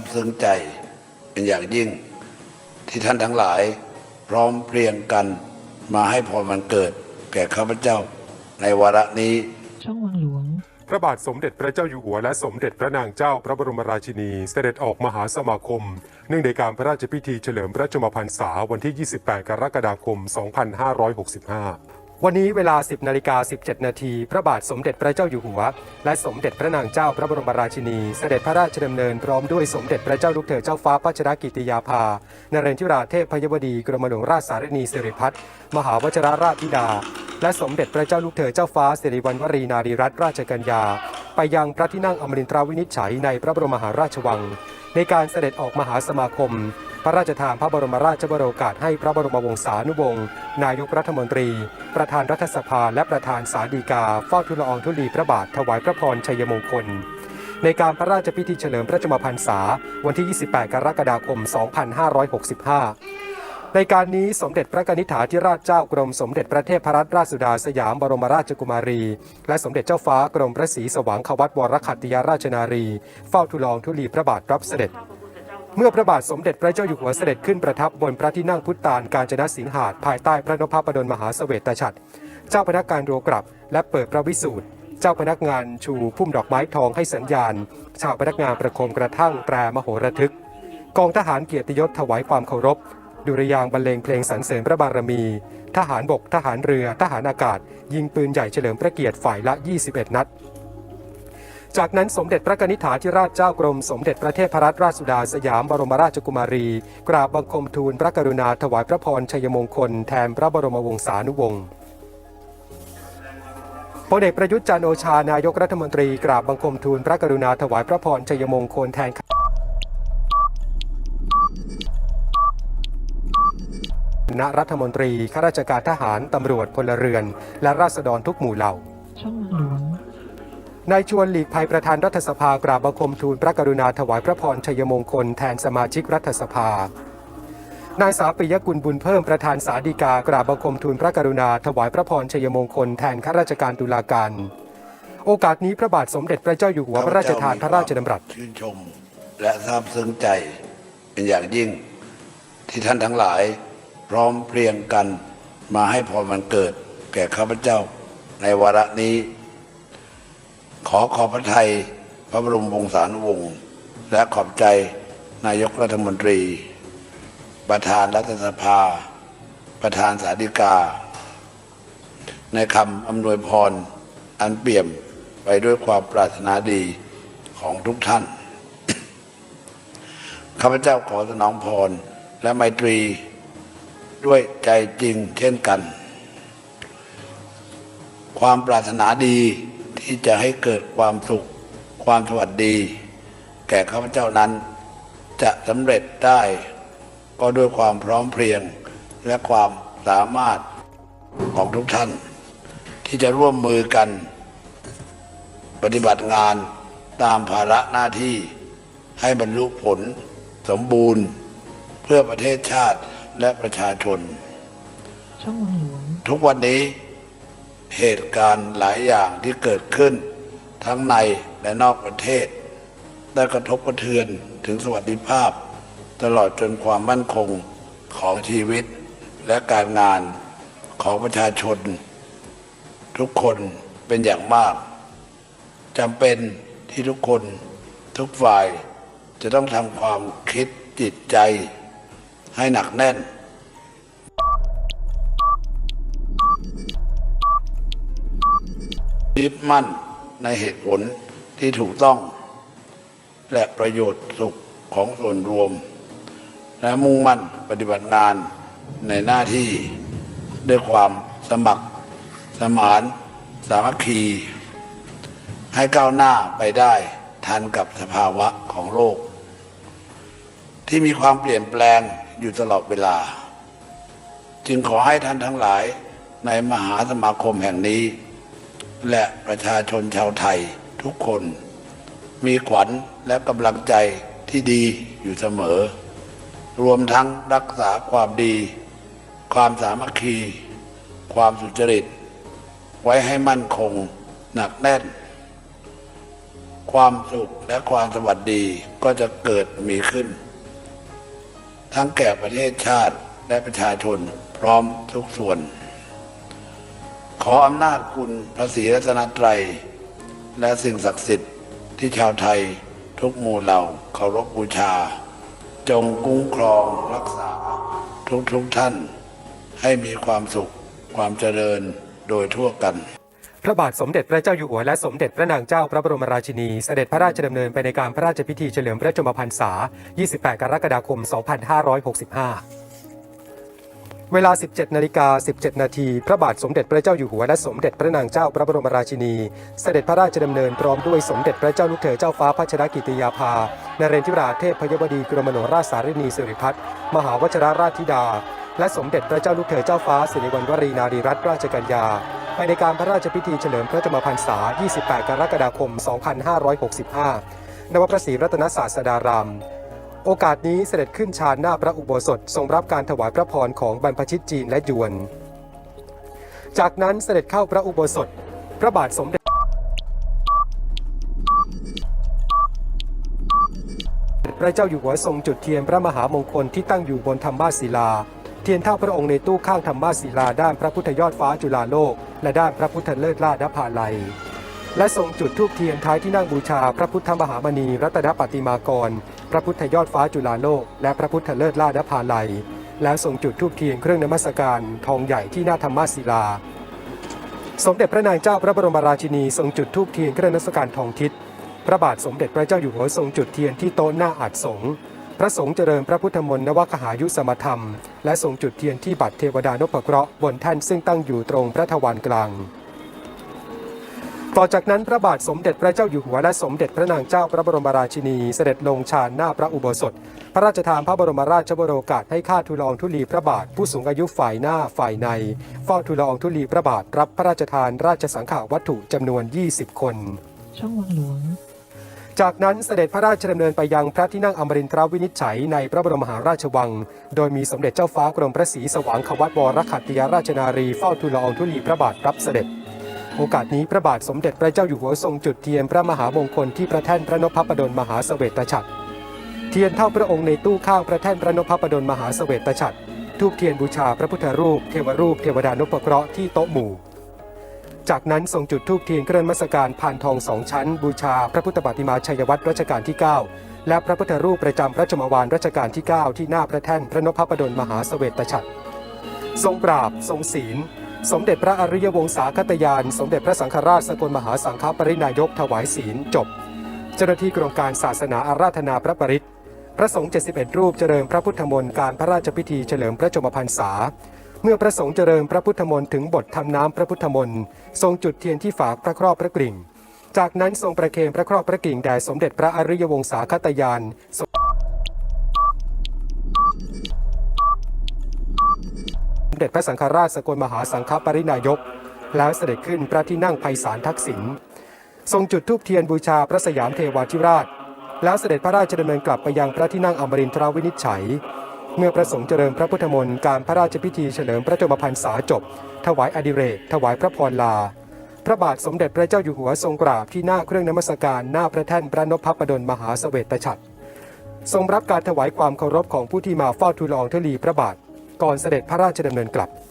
บซึ้งใจเป็นอย่างยิ่ง ที่ท่านทั้งหลาย พร้อมเพรียงกันมาให้พรวันเกิด แก่ข้าพเจ้าในวาระนี้ ช่องวังหลวง พระบาทสมเด็จพระเจ้าอยู่หัวและสมเด็จพระนางเจ้าพระบรมราชินี เสด็จออกมหาสมาคม เนื่องในการพระราชพิธีเฉลิมพระชนมพรรษาวันที่ 28 กรกฎาคม 2565 วันนี้เวลา 10นาฬิกา17 นาทีพระบาทสมเด็จพระเจ้าอยู่หัว และสมเด็จพระนางเจ้าพระบรมราชินี เสด็จพระราชดำเนินพร้อมด้วยสมเด็จพระเจ้าลูกเธอเจ้าฟ้าพัชรกิติยาภานเรนทิราเทพพยวดีกรมหลวงราชสารนีสิริพัฒน์มหาวชิรราชธิดา และสมเด็จพระเจ้าลูกเธอเจ้าฟ้าสิริวัณวรีนารีรัตนราชกัญญา ไปยังพระที่นั่งอมรินทราวินิจฉัยในพระบรมมหาราชวัง ในการเสด็จออกมหาสมาคม พระราชทานพระบรมราชวโรกาสให้พระบรมวงศานุวงศ์นายกรัฐมนตรี ประธานรัฐสภาและประธานสาดีกาเฝ้าทูลละอองธุลีพระบาทถวายพระพรชัยมงคล ในการพระราชพิธีเฉลิมพระชนมพรรษาวันที่ 28 กรกฎาคม 2565ในการนี้สมเด็จพระนิธิถาธิราชเจ้ากรมสมเด็จพระเทพรัตนราชสุดาสยามบรมราชกุมารี และสมเด็จเจ้าฟ้ากรมพระศรีสว่างควัตวรขัตติยาราชนารี เฝ้าทูลละอองธุลีพระบาทรับเสด็จ เมื่อพระบาทสมเด็จพระเจ้าอยู่หัวเสด็จขึ้นประทับบนพระที่นั่งพุทธานการจนสิงหาดภายใต้พระนพประดลมหาเสวตฉัตรเจ้าพนักงานโรกลับ และเปิดพระวิสูตรเจ้าพนักงานชูพุ่มดอกไม้ทองให้สัญญาณ ชาวพนักงานประโคมกระทั่งแตรมโหระทึก กองทหารเกียรติยศถวายความเคารพ ดุริยางบรรเลงเพลงสรรเสริญพระบารมี ทหารบก ทหารเรือ ทหารอากาศ ยิงปืนใหญ่เฉลิมพระเกียรติฝ่ายละ 21 นัด จากนั้นสมเด็จพระนิธิถาธิราชเจ้ากรม สมเด็จพระเทพรัตนราชสุดาสยามบรมราชกุมารี กราบบังคมทูลพระกรุณาถวายพระพรชัยมงคลแทนพระบรมวงศานุวงศ์พลเอกประยุทธ์จันโอชานายกรัฐมนตรีกราบบังคมทูลพระกรุณาถวายพระพรชัยมงคลแทนคณะรัฐมนตรีข้าราชการทหารตำรวจพลเรือน และราษฎรทุกหมู่เหล่าช่องหลวง นายชวนหลีกภัยประธานรัฐสภากราบบังคมทูลพระกรุณาถวายพระพรชัยมงคลแทนสมาชิกรัฐสภา นายสาปิยกุลบุญเพิ่มประธานสาดีกากราบบังคมทูลพระกรุณาถวายพระพรชัยมงคลแทนข้าราชการตุลาการ โอกาสนี้พระบาทสมเด็จพระเจ้าอยู่หัวพระราชทานพระราชดำรัสชื่นชม และซาบซึ้งใจเป็นอย่างยิ่งที่ท่านทั้งหลาย พร้อมเพรียงกันมาให้พรวันเกิด แก่ข้าพเจ้าในวาระนี้ ขอขอบพระทัยพระบรมวงศานุวงศ์และขอบใจนายกรัฐมนตรี ประธานรัฐสภา ประธานสาธิกา ในคำอำนวยพร อันเปี่ยมไปด้วยความปรารถนาดีของทุกท่าน ข้าพเจ้าขอสนองพร และไมตรีด้วยใจจริงเช่นกัน ความปรารถนาดี ที่จะให้เกิดความสุข ความสวัสดี แก่ข้าพเจ้านั้น จะสำเร็จได้ก็ด้วยความพร้อมเพรียงและความสามารถของทุกท่าน ที่จะร่วมมือกัน ปฏิบัติงานตามภาระหน้าที่ให้บรรลุผลสมบูรณ์เพื่อประเทศชาติและประชาชนชทุกวันนี้ เหตุการณ์หลายอย่างที่เกิดขึ้น ทั้งในและนอกประเทศ ได้กระทบกระเทือนถึงสวัสดิภาพ ตลอดจนความมั่นคงของชีวิตและการงานของประชาชน ทุกคนเป็นอย่างมากจำเป็นที่ทุกคนทุกฝ่ายจะต้องทำความคิดจิตใจให้หนักแน่น ยึดมั่นในเหตุผลที่ถูกต้อง และประโยชน์สุขของส่วนรวม และมุ่งมั่นปฏิบัติงานในหน้าที่ด้วยความสมัครสมาน สามัคคี ให้ก้าวหน้าไปได้ทันกับสภาวะของโลก ที่มีความเปลี่ยนแปลงอยู่ตลอดเวลา จึงขอให้ท่านทั้งหลายในมหาสมาคมแห่งนี้ และประชาชนชาวไทยทุกคน มีขวัญและกำลังใจที่ดีอยู่เสมอ รวมทั้งรักษาความดี ความสามัคคี ความสุจริต ไว้ให้มั่นคงหนักแน่น ความสุขและความสวัสดีก็จะเกิดมีขึ้น ทั้งแก่ประเทศชาติและประชาชนพร้อมทุกส่วน ขออำนาจคุณพระศรีรัตนตรัย และสิ่งศักดิ์สิทธิ์ที่ชาวไทยทุกหมู่เหล่าเคารพบูชา จงคุ้มครองรักษาทุกทุกท่าน ให้มีความสุขความเจริญโดยทั่วกัน พระบาทสมเด็จพระเจ้าอยู่หัวและสมเด็จพระนางเจ้าพระบรมราชินี เสด็จพระราชดำเนินไปในการพระราชพิธีเฉลิมพระชนมพรรษา 28 กรกฎาคม 2565 เวลา 17 นาฬิกา 17 นาที พระบาทสมเด็จพระเจ้าอยู่หัวและสมเด็จพระนางเจ้าพระบรมราชินี เสด็จพระราชดำเนินพร้อมด้วยสมเด็จพระเจ้าลูกเธอเจ้าฟ้าพัชรกิติยาภา นเรนทิราเทพพยวดีกรมโนราชสารินีสิริพัฒน์มหาวชรราชธิดา และสมเด็จพระเจ้าลูกเธอเจ้าฟ้าสิริวัณวรีนารีรัตนราชกัญญาไปในการพระราชพิธีเฉลิมพระชนมพรรษา 28 กรกฎาคม 2565นวพระศรีรัตนศาสดาราม โอกาสนี้เสด็จขึ้นชานหน้าพระอุโบสถทรงรับการถวายพระพรของบรรพชิตจีนและยวน จากนั้นเสด็จเข้าพระอุโบสถ พระบาทสมเด็จพระเจ้าอยู่หัวทรงจุดเทียนพระมหามงคลที่ตั้งอยู่บนธรรมาศิลา เทียนเท่าพระองค์ในตู้ข้างธรรมาศิลาด้านพระพุทธยอดฟ้าจุฬาโลก และด้านพระพุทธเลิศลาดภาลัย และทรงจุดธูปเทียนท้ายที่นั่งบูชาพระพุทธมหามณีรัตนปฏิมากร พระพุทธยอดฟ้าจุฬาโลก และพระพุทธเลิศลาดภาลัย แล้วทรงจุดธูปเทียนเครื่องนมัสการทองใหญ่ที่หน้าธรรมาศิลา สมเด็จพระนางเจ้าพระบรมราชินีทรงจุดธูปเทียนเครื่องนมัสการทองทิศพระบาทสมเด็จพระเจ้าอยู่หัวทรงจุดเทียนที่โต๊ะหน้าอาจสงพระสงฆ์เจริญพระพุทธมนต์นวคหายุสมธรรม และทรงจุดเทียนที่บัตรเทวดานพเคราะห์บนแท่นซึ่งตั้งอยู่ตรงพระทวารกลาง ต่อจากนั้นพระบาทสมเด็จพระเจ้าอยู่หัวและสมเด็จพระนางเจ้าพระบรมราชินีเสด็จลงชานหน้าพระอุโบสถ พระราชทานพระบรมราชบโอกาสให้ข้าทูลอองทุลีพระบาทผู้สูงอายุฝ่ายหน้าฝ่ายในเฝ้าทูลอองทุลีพระบาทรับพระราชทานราชสังฆาวัตถุจำนวน 20 คน ช่องวังหลวงจากนั้นเสด็จพระราชดำเนินไปยังพระที่นั่งอมรินทราวินิจฉัยในพระบรมมหาราชวัง โดยมีสมเด็จเจ้าฟ้ากรมพระศรีสว่างควัตวรขัตติยราชนารีเฝ้าทูลอองธุลีพระบาทรับเสด็จ โอกาสนี้พระบาทสมเด็จพระเจ้าอยู่หัวทรงจุดเทียนพระมหามงคลที่พระแท่นพระนพพดลมหาเสวตฉัตรเทียนเท่าพระองค์ในตู้ข้างพระแท่นพระนพพดลมหาเสวตฉัตรทูบเทียนบูชาพระพุทธรูปเทวรูปเทวดานพเคราะห์ที่โต๊ะหมู่ จากนั้นทรงจุดธูปเทียนเครื่องมัสการผ่านทองสองชั้น บูชาพระพุทธปฏิมาชัยวัตรรัชกาลที่ 9 และพระพุทธรูปประจำพระชมวานรัชกาลที่ 9 ที่หน้าพระแท่นพระนพพดลมหาเสวตฉัตรทรงปราบ ทรงศีล สมเด็จพระอริยวงศาคตยาน สมเด็จพระสังฆราชสกลมหาสังฆปรินายกถวายศีลจบ เจ้าหน้าที่กรมการศาสนาอาราธนาพระปริตรพระสงฆ์71 รูปเจริญพระพุทธมนต์การพระราชพิธีเฉลิมพระชมพรรษา เมื่อพระสงฆ์เจริญพระพุทธมนต์ถึงบททำน้ำพระพุทธมนต์ทรงจุดเทียนที่ฝากพระครอบพระกริ่ง จากนั้นทรงประเคนพระครอบพระกริ่งแด่สมเด็จพระอริยวงศาคตยาน สม เด็จพระสังฆราชสกลมหาสังฆปรินายก แล้วเสด็จขึ้นพระที่นั่งไพศาลทักษิณทรงจุดธูปเทียนบูชาพระสยามเทวาธิราช แล้วเสด็จพระราชดำเนินกลับไปยังพระที่นั่งอมรินทราวินิจฉัย เมื่อประสงค์เจริญพระพุทธมนต์การพระราชพิธีเฉลิมพระชนมพรรษาจบ ถวายอดิเรกถวายพระพรลา พระบาทสมเด็จพระเจ้าอยู่หัวทรงกราบที่หน้าเครื่องนมัสการหน้าพระแท่นพระนพพดลมหาเสวตฉัตรทรงรับการถวายความเคารพของผู้ที่มาเฝ้าทูลละอองธุลีพระบาท ก่อนเสด็จพระราชดำเนินกลับ